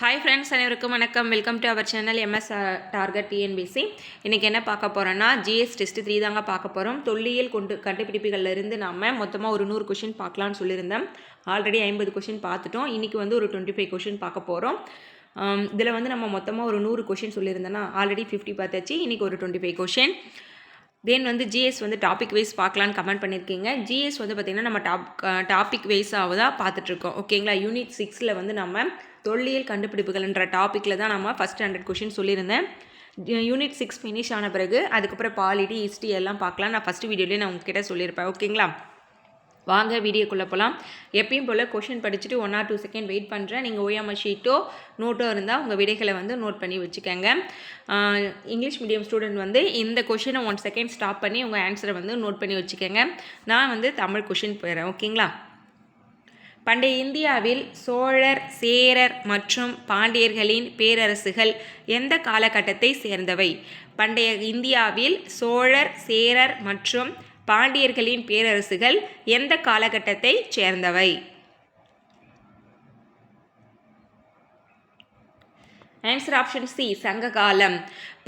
Hi friends அனைவருக்கும் வணக்கம். Welcome to our channel MS target TNPSC இன்றைக்கி என்ன பார்க்க போகிறோன்னா ஜிஎஸ் டெஸ்ட் த்ரீ தாங்க பார்க்க போகிறோம் தொல்லியல் கொண்டு கண்டுபிடிப்புகள்லேருந்து நாம் நம்ம மொத்தமாக ஒரு நூறு கொஷின் பார்க்கலான்னு சொல்லியிருந்தேன். ஆல்ரெடி ஐம்பது கொஷின் பார்த்துட்டோம். இன்றைக்கி வந்து ஒரு டுவெண்ட்டி ஃபைவ் கொஷின் பார்க்க போகிறோம் um, இதில் வந்து நம்ம மொத்தமாக ஒரு நூறு கொஷின் சொல்லியிருந்தேன்னா ஆல்ரெடி ஃபிஃப்டி பார்த்தாச்சு. இன்றைக்கி ஒரு டுவெண்ட்டி ஃபைவ் கொஷின் தென் வந்து ஜிஎஸ் வந்து டாபிக் வைஸ் பார்க்கலான்னு கமெண்ட் பண்ணியிருக்கீங்க. ஜிஎஸ் வந்து பார்த்திங்கன்னா நம்ம டாப் டாபிக் வைஸாக தான் பார்த்துட்ருக்கோம் ஓகேங்களா யூனிட் சிக்ஸில் வந்து நம்ம தொல்லியல் கண்டுபிடிப்புகள்ன்ற டாப்பிக்கில் தான் நம்ம ஃபஸ்ட் ஹண்ட்ரட் கொஷின் சொல்லியிருந்தேன். யூனிட் சிக்ஸ் ஃபினிஷ் ஆன பிறகு அதுக்கப்புறம் பாலிட்டி ஹிஸ்ட்ரி எல்லாம் பார்க்கலாம். நான் ஃபஸ்ட் வீடியோலேயே நான் உங்ககிட்ட சொல்லியிருப்பேன். ஓகேங்களா வாங்க வீடியோக்குள்ளே போகலாம் எப்பயும் போல் கொஷின் படிச்சுட்டு one or two second wait பண்ணுறேன் நீங்கள் ஓயாமல் ஷீட்டோ நோட்டோ இருந்தால் உங்கள் விடைகளை வந்து நோட் பண்ணி வச்சுக்கோங்க. இங்கிலீஷ் மீடியம் ஸ்டூடெண்ட் வந்து இந்த கொஷினை ஒன் செகண்ட் ஸ்டாப் பண்ணி உங்கள் ஆன்சரை வந்து நோட் பண்ணி வச்சுக்கோங்க. நான் வந்து தமிழ் கொஷின் போயிடுறேன். ஓகேங்களா பண்டைய இந்தியாவில் சோழர் சேரர் மற்றும் பாண்டியர்களின் பேரரசுகள் எந்த காலகட்டத்தை சேர்ந்தவை? பண்டைய இந்தியாவில் சோழர் சேரர் மற்றும் பாண்டியர்களின் பேரரசுகள் எந்த காலகட்டத்தை சேர்ந்தவை? ஆன்சர் ஆப்ஷன் சி சங்ககாலம்.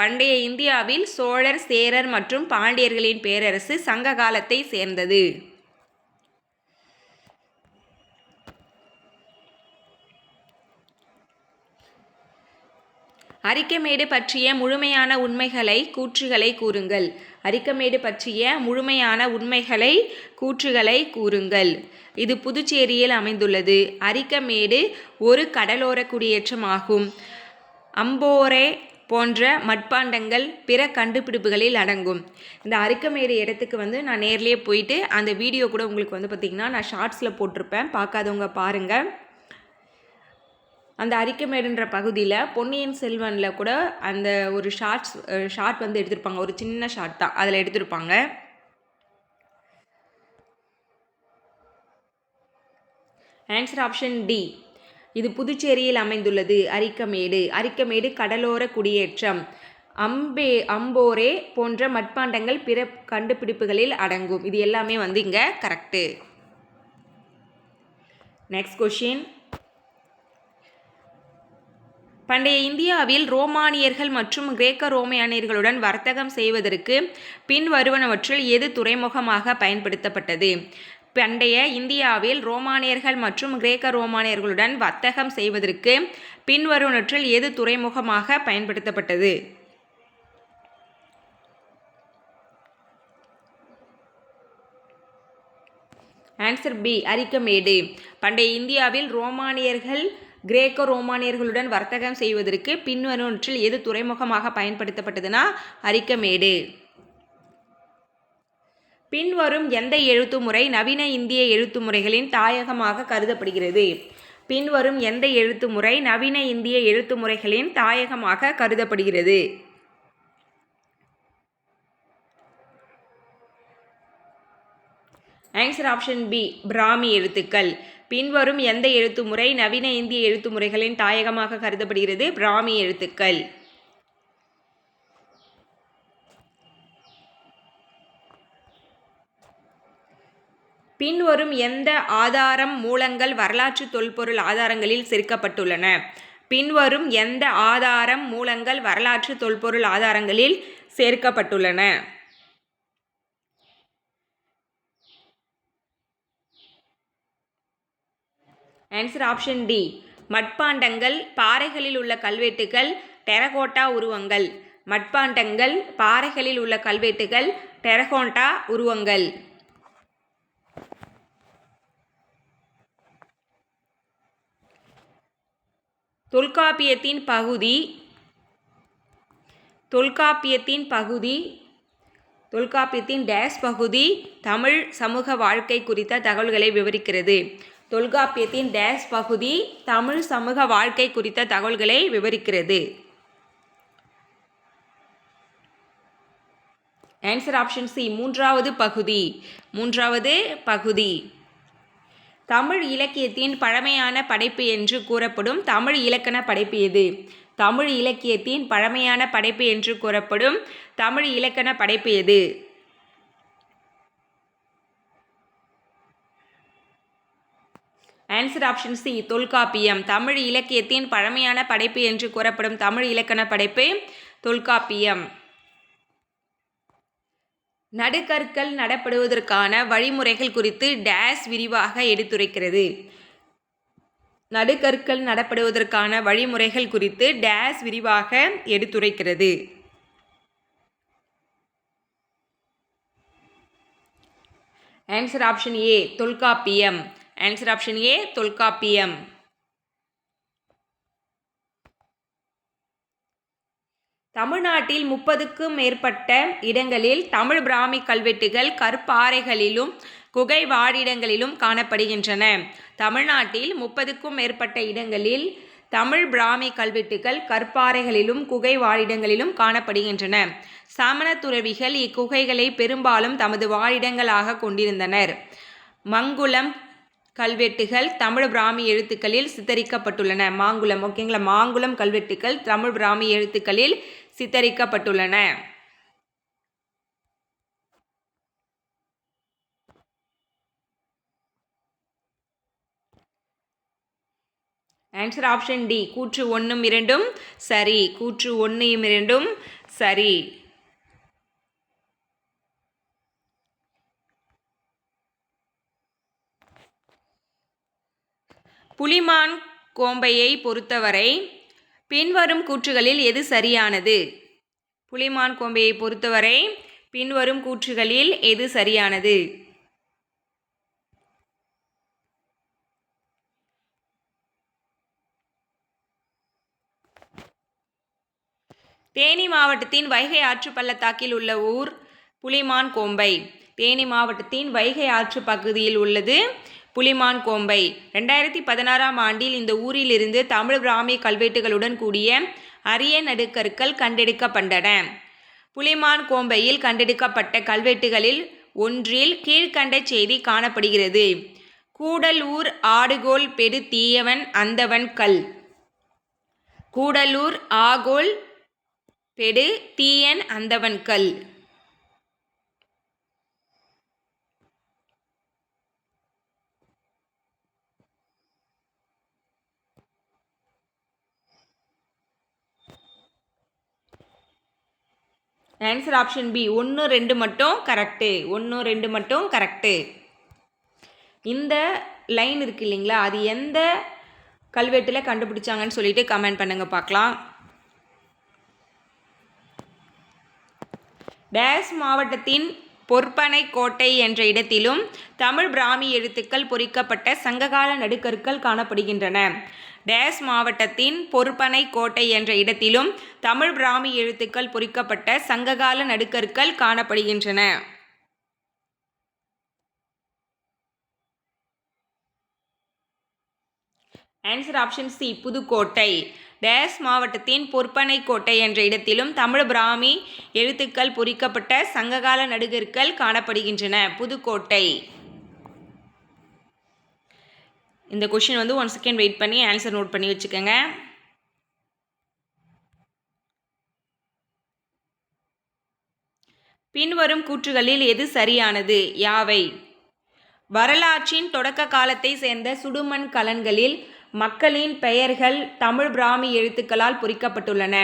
பண்டைய இந்தியாவில் சோழர் சேரர் மற்றும் பாண்டியர்களின் பேரரசு சங்க காலத்தை சேர்ந்தது. அரிக்கமேடு பற்றிய முழுமையான உண்மைகளை கூற்றுகளை கூறுங்கள். அரிக்கமேடு பற்றிய முழுமையான உண்மைகளை கூற்றுகளை கூறுங்கள். இது புதுச்சேரியில் அமைந்துள்ளது. அரிக்கமேடு ஒரு கடலோர குடியேற்றமாகும் அம்போரே போன்ற மட்பாண்டங்கள் பிற கண்டுபிடிப்புகளில் அடங்கும். இந்த அரிக்கமேடு இடத்துக்கு வந்து நான் நேர்லேயே போயிட்டு அந்த வீடியோ கூட உங்களுக்கு வந்து பார்த்திங்கன்னா நான் ஷார்ட்ஸில் போட்டிருப்பேன். பார்க்காதவங்க பாருங்கள் அந்த அரிக்கமேடுன்ற பகுதியில் பொன்னியின் செல்வனில் கூட அந்த ஒரு ஷார்ட்ஸ் ஷார்ட் வந்து எடுத்திருப்பாங்க. ஒரு சின்ன ஷார்ட் தான். அதில் எடுத்திருப்பாங்க. ஆன்சர் ஆப்ஷன் டி இது புதுச்சேரியில் அமைந்துள்ளது. அரிக்கமேடு அரிக்கமேடு கடலோர குடியேற்றம். அம்பே அம்போரே போன்ற மட்பாண்டங்கள் பிற கண்டுபிடிப்புகளில் அடங்கும். இது எல்லாமே வந்து இங்கே கரெக்டு நெக்ஸ்ட் கொஷின் பண்டைய இந்தியாவில் ரோமானியர்கள் மற்றும் கிரேக்க ரோமானியர்களுடன் வர்த்தகம் செய்வதற்கு பின்வருவனவற்றில் எது துறைமுகமாக பயன்படுத்தப்பட்டது? பண்டைய இந்தியாவில் ரோமானியர்கள் மற்றும் கிரேக்க ரோமானியர்களுடன் வர்த்தகம் செய்வதற்கு பின்வருவனற்றில் எது துறைமுகமாக பயன்படுத்தப்பட்டது? ஆன்சர் பி அரிக்கமேடு பண்டைய இந்தியாவில் ரோமானியர்கள் கிரேக்க ரோமானியர்களுடன் வர்த்தகம் செய்வதற்கு பின்வருவற்றில் எது துறைமுகமாக பயன்படுத்தப்பட்டதுன்னா அரிக்கமேடு. பின்வரும் எந்த எழுத்து முறை நவீன இந்திய எழுத்து முறைகளின் தாயகமாக கருதப்படுகிறது? பின்வரும் எந்த எழுத்து முறை நவீன இந்திய எழுத்து முறைகளின் தாயகமாக கருதப்படுகிறது? ஆன்சர் ஆப்ஷன் பி பிராமி எழுத்துக்கள். பின்வரும் எந்த எழுத்து முறை நவீன இந்திய எழுத்து முறைகளின் தாயகமாக கருதப்படுகிறது? பிராமி எழுத்துக்கள். பின்வரும் எந்த ஆதாரம் மூலங்கள் வரலாற்று தொல்பொருள் ஆதாரங்களில் சேர்க்கப்பட்டுள்ளன? பின்வரும் எந்த ஆதாரம் மூலங்கள் வரலாற்று தொல்பொருள் ஆதாரங்களில் சேர்க்கப்பட்டுள்ளன? ஆன்சர் ஆப்ஷன் டி மட்பாண்டங்கள் பாறைகளில் உள்ள கல்வெட்டுகள் டெரகோட்டா உருவங்கள். மட்பாண்டங்கள் பாறைகளில் உள்ள கல்வெட்டுகள் டெரகோட்டா உருவங்கள். தொல்காப்பியத்தின் பகுதி. தொல்காப்பியத்தின் பகுதி. தொல்காப்பியத்தின் டேஸ் பகுதி. தமிழ் சமூக வாழ்க்கை குறித்த தகவல்களை விவரிக்கிறது. தொல்காப்பியத்தின் டேஸ் பகுதி தமிழ் சமூக வாழ்க்கை குறித்த தகவல்களை விவரிக்கிறது. ஆன்சர் ஆப்ஷன் சி மூன்றாவது பகுதி. மூன்றாவது பகுதி. தமிழ் இலக்கியத்தின் பழமையான படைப்பு என்று கூறப்படும் தமிழ் இலக்கண படைப்பு எது? தமிழ் இலக்கியத்தின் பழமையான படைப்பு என்று கூறப்படும் தமிழ் இலக்கண படைப்பு எது? Answer option C Tholkappiyam. Tamil இலக்கியத்தின் பழமையான படைப்பு என்று கூறப்படும் தமிழ் இலக்கண படைப்பு தொல்காப்பியம். நடுக்கற்கள் நடப்படுவதற்கான வழிமுறைகள் குறித்து டேஸ் விரிவாக எடுத்துரைக்கிறது. நடுக்கற்கள் நடப்படுவதற்கான வழிமுறைகள் குறித்து டேஸ் விரிவாக எடுத்துரைக்கிறது. Answer option A Tholkappiyam. Answer option A Tholkappiyam. தமிழ்நாட்டில் முப்பதுக்கும் மேற்பட்ட இடங்களில் தமிழ் பிராமி கல்வெட்டுகள் கற்பாறைகளிலும் குகை வாழிடங்களிலும் காணப்படுகின்றன. தமிழ்நாட்டில் முப்பதுக்கும் மேற்பட்ட இடங்களில் தமிழ் பிராமி கல்வெட்டுகள் கற்பாறைகளிலும் குகை வாழிடங்களிலும் காணப்படுகின்றன. சமண துறவிகள் இக்குகைகளை பெரும்பாலும் தமது வாழிடங்களாக கொண்டிருந்தனர். மங்குளம் கல்வெட்டுகள் தமிழ் பிராமி எழுத்துக்களில் சித்தரிக்கப்பட்டுள்ளன. மாங்குளம் ஓகேங்களா? மாங்குளம் கல்வெட்டுகள் தமிழ் பிராமி எழுத்துக்களில் சித்தரிக்கப்பட்டுள்ளன. ஆன்சர் ஆப்ஷன் டி கூற்று ஒன்றும் இரண்டும் சரி. கூற்று ஒன்றையும் இரண்டும் சரி. புலிமான் கோம்பையை பொறுத்தவரை பின்வரும் கூற்றுகளில் எது சரியானது? புலிமான் கோம்பையை பொறுத்தவரை பின்வரும் கூற்றுகளில் எது சரியானது? தேனி மாவட்டத்தின் வைகை ஆற்று பள்ளத்தாக்கில் உள்ள ஊர் புலிமான் கோம்பை. தேனி மாவட்டத்தின் வைகை ஆற்று பகுதியில் உள்ளது புலிமான் கோம்பை. ரெண்டாயிரத்தி பதினாறாம் ஆண்டில் இந்த ஊரிலிருந்து தமிழ் பிராமிய கல்வெட்டுகளுடன் கூடிய அரிய நடுக்கற்கள் கண்டெடுக்கப்பட்டன புலிமான் கோம்பையில் கண்டெடுக்கப்பட்ட கல்வெட்டுகளில் ஒன்றில் கீழ்கண்ட செய்தி காணப்படுகிறது. கூடலூர் ஆடுகோல் பெரு தீயவன் அந்தவன் கல். கூடலூர் ஆகோல் பெடு தீயன் அந்தவன் கல். ஆன்சர் ஆப்ஷன் பி ஒன்று ரெண்டு மட்டும் கரெக்டு ஒன்று ரெண்டு மட்டும் கரெக்டு இந்த லைன் இருக்கு இல்லைங்களா? அது எந்த கல்வெட்டில் கண்டுபிடிச்சாங்கன்னு சொல்லிட்டு கமெண்ட் பண்ணுங்க பார்க்கலாம். டேஸ் மாவட்டத்தின் பொற்பனை கோட்டை என்ற இடத்திலும் தமிழ் பிராமி எழுத்துக்கள் பொறிக்கப்பட்ட சங்ககால நடுக்கற்கள் காணப்படுகின்றன. டேஸ் மாவட்டத்தின் பொறுப்பனை கோட்டை என்ற இடத்திலும் தமிழ் பிராமி எழுத்துக்கள் பொறிக்கப்பட்ட சங்ககால நடுக்கற்கள் காணப்படுகின்றன. Answer option C Pudukkottai. Days மாவட்டத்தின் பொற்பனை கோட்டை என்ற இடத்திலும் தமிழ் பிராமி எழுத்துக்கள் பொறிக்கப்பட்ட சங்ககால நடுகர்கள் காணப்படுகின்றன. புதுக்கோட்டை. இந்த கொஷின் வந்து ஒன் செகண்ட் வெயிட் பண்ணி ஆன்சர் நோட் பண்ணி வச்சுக்கோங்க. பின்வரும் கூற்றுகளில் எது சரியானது? யாவை? வரலாற்றின் தொடக்க காலத்தை சேர்ந்த சுடுமண் கலன்களில் மக்களின் பெயர்கள் தமிழ் பிராமி எழுத்துக்களால் பொறிக்கப்பட்டுள்ளன.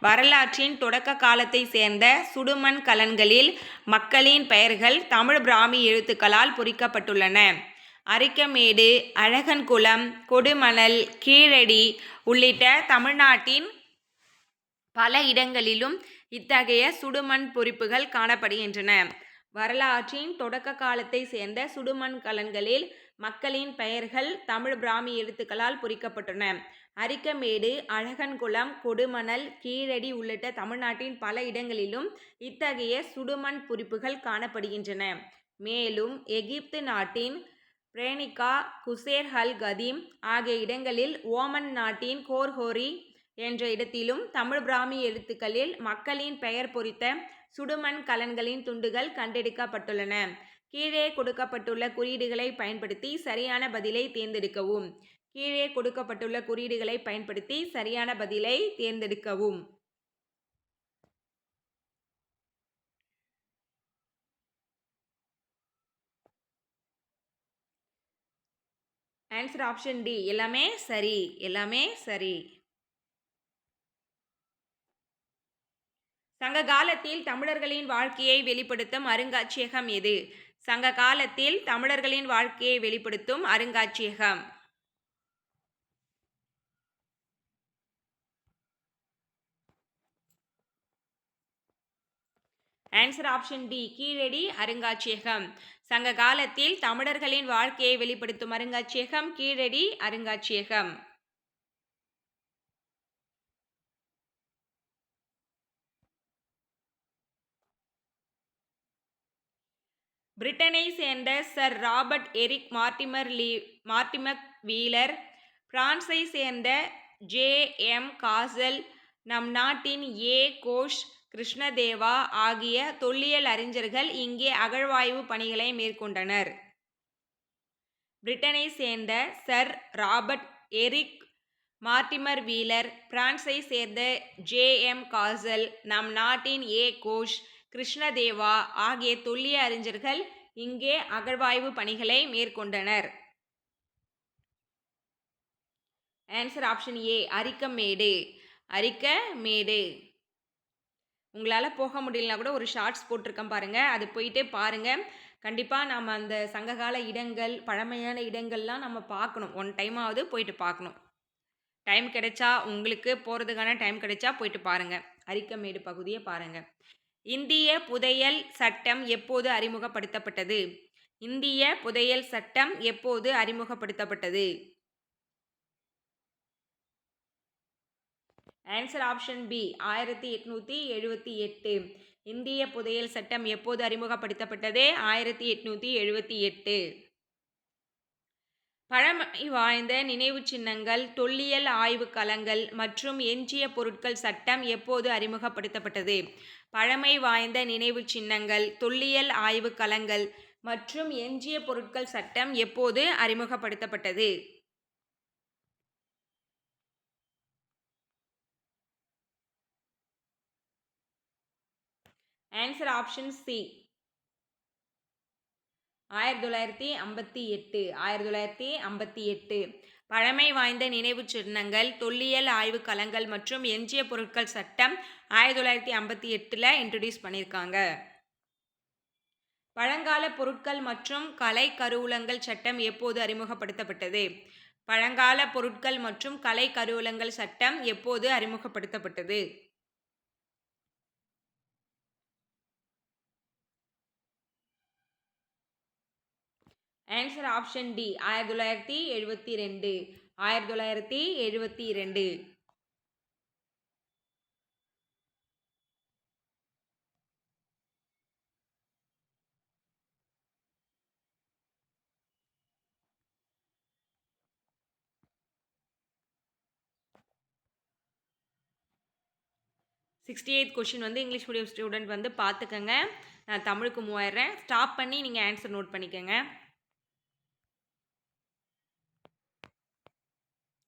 வரலாற்றின் தொடக்க காலத்தை சேர்ந்த சுடுமண் கலன்களில் மக்களின் பெயர்கள் தமிழ் பிராமி எழுத்துக்களால் பொறிக்கப்பட்டுள்ளன. அரிக்கமேடு அழகன்குளம் கொடுமணல் கீழடி உள்ளிட்ட தமிழ்நாட்டின் பல இடங்களிலும் இத்தகைய சுடுமண் பொறிப்புகள் காணப்படுகின்றன. வரலாற்றின் தொடக்க காலத்தை சேர்ந்த சுடுமண் கலன்களில் மக்களின் பெயர்கள் தமிழ் பிராமி எழுத்துக்களால் பொறிக்கப்பட்டன அரிக்கமேடு அழகன்குளம் கொடுமணல் கீழடி உள்ளிட்ட தமிழ்நாட்டின் பல இடங்களிலும் இத்தகைய சுடுமண் பொறிப்புகள் காணப்படுகின்றன. மேலும் எகிப்து நாட்டின் பிரேனிகா குசேர் ஹல் கதீம் ஆகிய இடங்களில் ஓமன் நாட்டின் கோர்ஹோரி என்ற இடத்திலும் தமிழ் பிராமி எழுத்துக்களில் மக்களின் பெயர் பொறித்த சுடுமண் கலன்களின் துண்டுகள் கண்டெடுக்கப்பட்டுள்ளன. கீழே கொடுக்கப்பட்டுள்ள குறியீடுகளை பயன்படுத்தி சரியான பதிலை தேர்ந்தெடுக்கவும். கீழே கொடுக்கப்பட்டுள்ள குறியீடுகளை பயன்படுத்தி சரியான பதிலை தேர்ந்தெடுக்கவும். ஆன்சர் ஆப்ஷன் டி எல்லாமே சரி எல்லாமே சரி. சங்க காலத்தில் தமிழர்களின் வாழ்க்கையை வெளிப்படுத்தும் அருங்காட்சியகம் எது? சங்க காலத்தில் தமிழர்களின் வாழ்க்கையை வெளிப்படுத்தும் அருங்காட்சியகம். ஆன்சர் ஆப்ஷன் டி கீழடி அருங்காட்சியகம். சங்க காலத்தில் தமிழர்களின் வாழ்க்கையை வெளிப்படுத்தும் அருங்காட்சியகம் கீழடி அருங்காட்சியகம். பிரிட்டனை சேர்ந்த சர் ராபர்ட் எரிக் மார்டிமர் லீ மார்டிமக் வீலர் பிரான்ஸை சேர்ந்த ஜே எம் காசல் நம் நாட்டின் ஏ கோஷ் கிருஷ்ணதேவா ஆகிய தொல்லியல் அறிஞர்கள் இங்கே அகழ்வாய்வு பணிகளை மேற்கொண்டனர். பிரிட்டனை சேர்ந்த sir Robert Eric Mortimer Wheeler பிரான்ஸை சேர்ந்த ஜே எம் காசல் நம் நாட்டின் ஏ கோஷ் கிருஷ்ணதேவா ஆகிய தொல்லிய அறிஞர்கள் இங்கே அகழ்வாய்வு பணிகளை மேற்கொண்டனர். Answer option A Arikamedu Arikamedu உங்களால் போக முடியலனா கூட ஒரு ஷார்ட்ஸ் போட்டிருக்கேன் பாருங்கள் அது போயிட்டே பாருங்கள் கண்டிப்பாக நம்ம அந்த சங்ககால இடங்கள் பழமையான இடங்கள்லாம் நம்ம பார்க்கணும் ஒன் டைமாவது போயிட்டு பார்க்கணும் டைம் கிடைச்சா உங்களுக்கு போகிறதுக்கான டைம் கிடைச்சா போயிட்டு பாருங்கள் அரிக்கமேடு பகுதியை பாருங்கள் இந்திய புதையல் சட்டம் எப்போது அறிமுகப்படுத்தப்பட்டது? இந்திய புதையல் சட்டம் எப்போது அறிமுகப்படுத்தப்பட்டது? ஆன்சர் ஆப்ஷன் பி ஆயிரத்தி எட்நூற்றி எழுபத்தி எட்டு. இந்திய புதையல் சட்டம் எப்போது அறிமுகப்படுத்தப்பட்டது? ஆயிரத்தி எட்நூற்றி எழுபத்தி எட்டு. பழமை வாய்ந்த நினைவு சின்னங்கள் தொல்லியல் ஆய்வு களங்கள் மற்றும் எஞ்சிய பொருட்கள் சட்டம் எப்போது அறிமுகப்படுத்தப்பட்டது? பழமை வாய்ந்த நினைவு சின்னங்கள் தொல்லியல் ஆய்வு களங்கள் மற்றும் எஞ்சிய பொருட்கள் சட்டம் எப்போது அறிமுகப்படுத்தப்பட்டது? ஆன்சர் ஆப்ஷன் சி ஆயிரத்தி தொள்ளாயிரத்தி ஐம்பத்தி எட்டு ஆயிரத்தி தொள்ளாயிரத்தி ஐம்பத்தி எட்டு. பழமை வாய்ந்த நினைவு சின்னங்கள் தொல்லியல் ஆய்வு களங்கள் மற்றும் எஞ்சிய பொருட்கள் சட்டம் ஆயிரத்தி தொள்ளாயிரத்தி ஐம்பத்தி எட்டில் இன்ட்ரடியூஸ் பண்ணியிருக்காங்க பழங்கால பொருட்கள் மற்றும் கலை கருவூலங்கள் சட்டம் எப்போது அறிமுகப்படுத்தப்பட்டது? பழங்கால பொருட்கள் மற்றும் கலை கருவூலங்கள் சட்டம் எப்போது அறிமுகப்படுத்தப்பட்டது? ஆன்சர் ஆப்ஷன் டி ஆயிரத்தி தொள்ளாயிரத்தி எழுபத்தி ரெண்டு. ஆயிரத்தி தொள்ளாயிரத்தி எழுபத்தி ரெண்டு. சிக்ஸ்டி எயிட் கொஷின் வந்து இங்கிலீஷ் மீடியம் ஸ்டூடெண்ட் வந்து பார்த்துக்கங்க. நான் தமிழுக்கு மூவாயிடுறேன் ஸ்டாப் பண்ணி நீங்கள் ஆன்சர் நோட் பண்ணிக்கோங்க.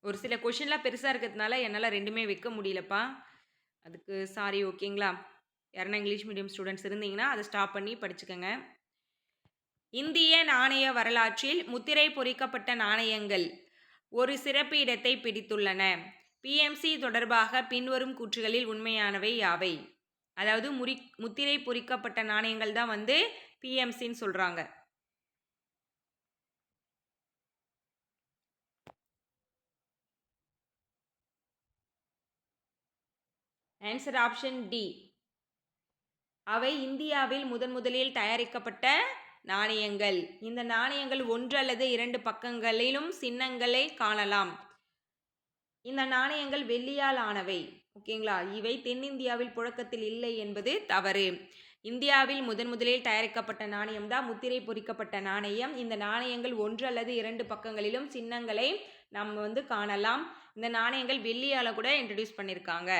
ஒரு சில கொஷின்லாம் பெருசாக இருக்கிறதுனால என்னால் ரெண்டுமே வைக்க முடியலப்பா. அதுக்கு சாரி ஓகேங்களா யாருன்னா இங்கிலீஷ் மீடியம் ஸ்டூடெண்ட்ஸ் இருந்தீங்கன்னா அதை ஸ்டாப் பண்ணி படிச்சுக்கோங்க. இந்திய நாணய வரலாற்றில் முத்திரை பொறிக்கப்பட்ட நாணயங்கள் ஒரு சிறப்பு இடத்தை பிடித்துள்ளன பிஎம்சி தொடர்பாக பின்வரும் கூற்றுகளில் உண்மையானவை யாவை? அதாவது முறி முத்திரை பொறிக்கப்பட்ட நாணயங்கள் தான் வந்து பிஎம்சின்னு சொல்கிறாங்க ஆன்சர் ஆப்ஷன் டி அவை இந்தியாவில் முதன் முதலில் தயாரிக்கப்பட்ட நாணயங்கள். இந்த நாணயங்கள் ஒன்று அல்லது இரண்டு பக்கங்களிலும் சின்னங்களை காணலாம். இந்த நாணயங்கள் வெள்ளியால் ஆனவை. ஓகேங்களா? இவை தென்னிந்தியாவில் புழக்கத்தில் இல்லை என்பது தவறு. இந்தியாவில் முதன் முதலில் தயாரிக்கப்பட்ட நாணயம் தான் முத்திரை பொறிக்கப்பட்ட நாணயம். இந்த நாணயங்கள் ஒன்று அல்லது இரண்டு பக்கங்களிலும் சின்னங்களை நம்ம வந்து காணலாம். இந்த நாணயங்கள் வெள்ளியால் கூட இன்ட்ரடியூஸ் பண்ணியிருக்காங்க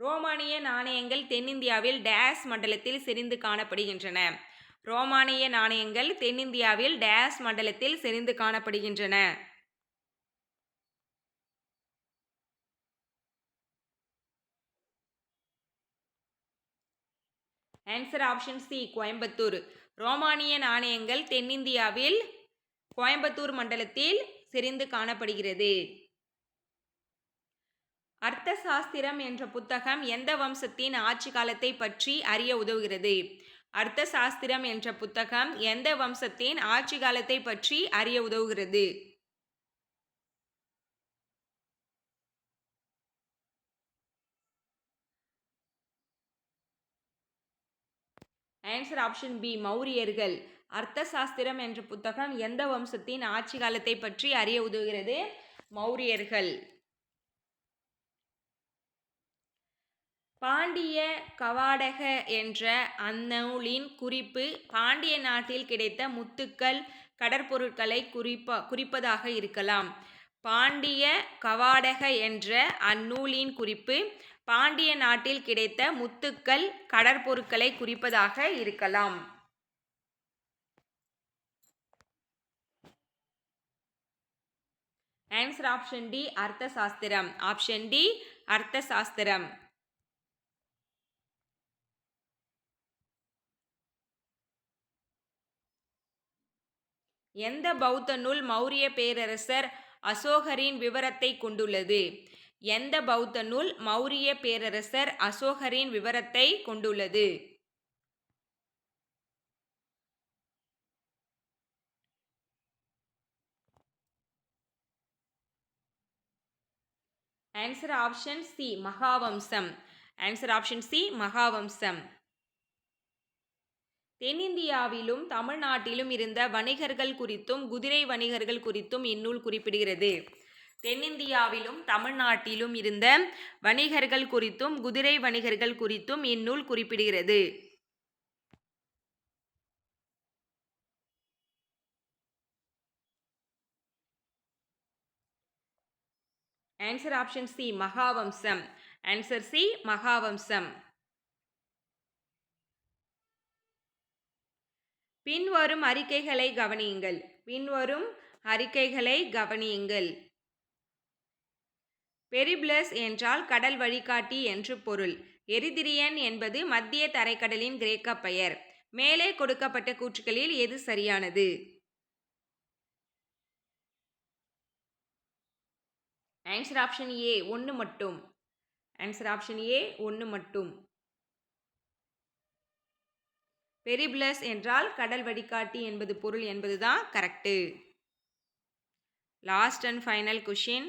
ரோமானிய நாணயங்கள் தென்னிந்தியாவில் டேஸ் மண்டலத்தில் செறிந்து காணப்படுகின்றன. ரோமானிய நாணயங்கள் தென்னிந்தியாவில் டேஸ் மண்டலத்தில் செறிந்து காணப்படுகின்றன. Answer option C Coimbatore. ரோமானிய நாணயங்கள் தென்னிந்தியாவில் கோயம்புத்தூர் மண்டலத்தில் செறிந்து காணப்படுகிறது. அர்த்த சாஸ்திரம் என்ற புத்தகம் எந்த வம்சத்தின் ஆட்சி காலத்தை பற்றி அறிய உதவுகிறது? அர்த்த சாஸ்திரம் என்ற புத்தகம் எந்த வம்சத்தின் ஆட்சி காலத்தை பற்றி அறிய உதவுகிறது? ஆன்சர் ஆப்ஷன் பி மௌரியர்கள். அர்த்த சாஸ்திரம் என்ற புத்தகம் எந்த வம்சத்தின் ஆட்சி காலத்தை பற்றி அறிய உதவுகிறது? மௌரியர்கள். பாண்டிய கவாடக என்ற அந்நூலின் குறிப்பு பாண்டிய நாட்டில் கிடைத்த முத்துக்கள் கடற்பொருட்களை குறிப்ப குறிப்பதாக இருக்கலாம். பாண்டிய கவாடக என்ற அந்நூலின் குறிப்பு பாண்டிய நாட்டில் கிடைத்த முத்துக்கள் கடற்பொருட்களை குறிப்பதாக இருக்கலாம். ஆன்சர் ஆப்ஷன் டி அர்த்த சாஸ்திரம் ஆப்ஷன் டி அர்த்த சாஸ்திரம் எந்த பௌத்த நூல் மௌரிய பேரரசர் அசோகரின் விவரத்தை கொண்டுள்ளது? எந்த பௌத்த நூல் மௌரிய பேரரசர் அசோகரின் விவரத்தை கொண்டுள்ளது? Answer option C Mahavamsam. Answer option C Mahavamsam. தென்னிந்தியாவிலும் தமிழ்நாட்டிலும் இருந்த வணிகர்கள் குறித்தும் குதிரை வணிகர்கள் குறித்தும் இந்நூல் குறிப்பிடுகிறது. தென்னிந்தியாவிலும் தமிழ்நாட்டிலும் இருந்த வணிகர்கள் குறித்தும் குதிரை வணிகர்கள் குறித்தும் இந்நூல் குறிப்பிடுகிறது. Answer option C Mahavamsam. Answer C Mahavamsam. பின்வரும் அறிக்கைகளை கவனியுங்கள். பின்வரும் அறிக்கைகளை கவனியுங்கள். பெரிப்ளஸ் என்றால் கடல் வழிகாட்டி என்று பொருள். எரிதிரியன் என்பது மத்திய தரைக்கடலின் கிரேக்க பெயர். மேலே கொடுக்கப்பட்ட கூற்றுகளில் எது சரியானது? ஆன்சர் ஆப்ஷன் ஏ ஒன்று மட்டும். ஆன்சர் ஆப்ஷன் ஏ ஒன்று மட்டும். பெரிப்ளஸ் என்றால் கடல் வடிகாட்டி என்பது பொருள் என்பது தான் correct last and final question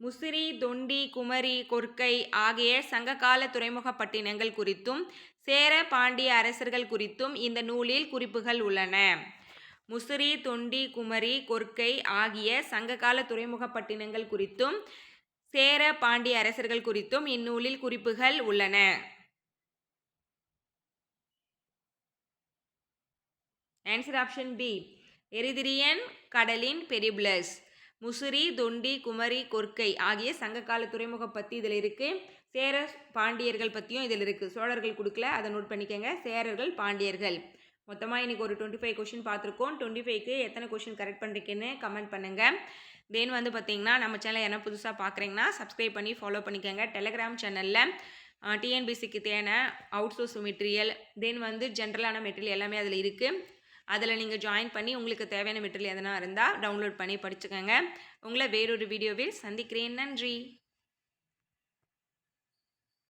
Musiri Thondi Kumari Korkai ஆகிய சங்ககால துறைமுகப்பட்டினங்கள் குறித்தும் சேர பாண்டிய அரசர்கள் குறித்தும் இந்த நூலில் குறிப்புகள் உள்ளன. முசிறி தொண்டி குமரி கொர்க்கை ஆகிய சங்ககால துறைமுகப்பட்டினங்கள் குறித்தும் சேர பாண்டிய அரசர்கள் குறித்தும் இந்நூலில் குறிப்புகள் உள்ளன. ஆன்சர் ஆப்ஷன் பி எரிதிரியன் கடலின் பெரிப்ளஸ் முசிறி தொண்டி குமரி கொர்க்கை ஆகிய சங்ககால துறைமுகம் பற்றி இதில் இருக்குது சேர பாண்டியர்கள் பற்றியும் இதில் இருக்குது சோழர்கள் கொடுக்கல அதை நோட் பண்ணிக்கோங்க. சேரர்கள் பாண்டியர்கள். மொத்தமாக இன்றைக்கி ஒரு டுவெண்ட்டி ஃபைவ் கொஷின் பார்த்துருக்கோம். டுவெண்ட்டி ஃபைவ்க்கு எத்தனை கொஷின் கரெக்ட் பண்ணுறீங்கன்னு கமெண்ட் பண்ணுங்கள் தென் வந்து பார்த்திங்கன்னா நம்ம சேனல் என்ன புதுசாக பார்க்குறீங்கன்னா சப்ஸ்கிரைப் பண்ணி ஃபாலோ பண்ணிக்கோங்க. டெலகிராம் சேனலில் டிஎன்பிசிக்கு தேவையான அவுட் சோர்ஸ் மெட்டீரியல் தென் வந்து ஜென்ரலான மெட்டீரியல் எல்லாமே அதில் இருக்குது அதில் நீங்கள் ஜாயின் பண்ணி உங்களுக்கு தேவையான மெட்டீரியல் எதனா இருந்தால் டவுன்லோட் பண்ணி படிச்சுக்கோங்க. உங்களை வேறொரு வீடியோவில் சந்திக்கிறேன். நன்றி.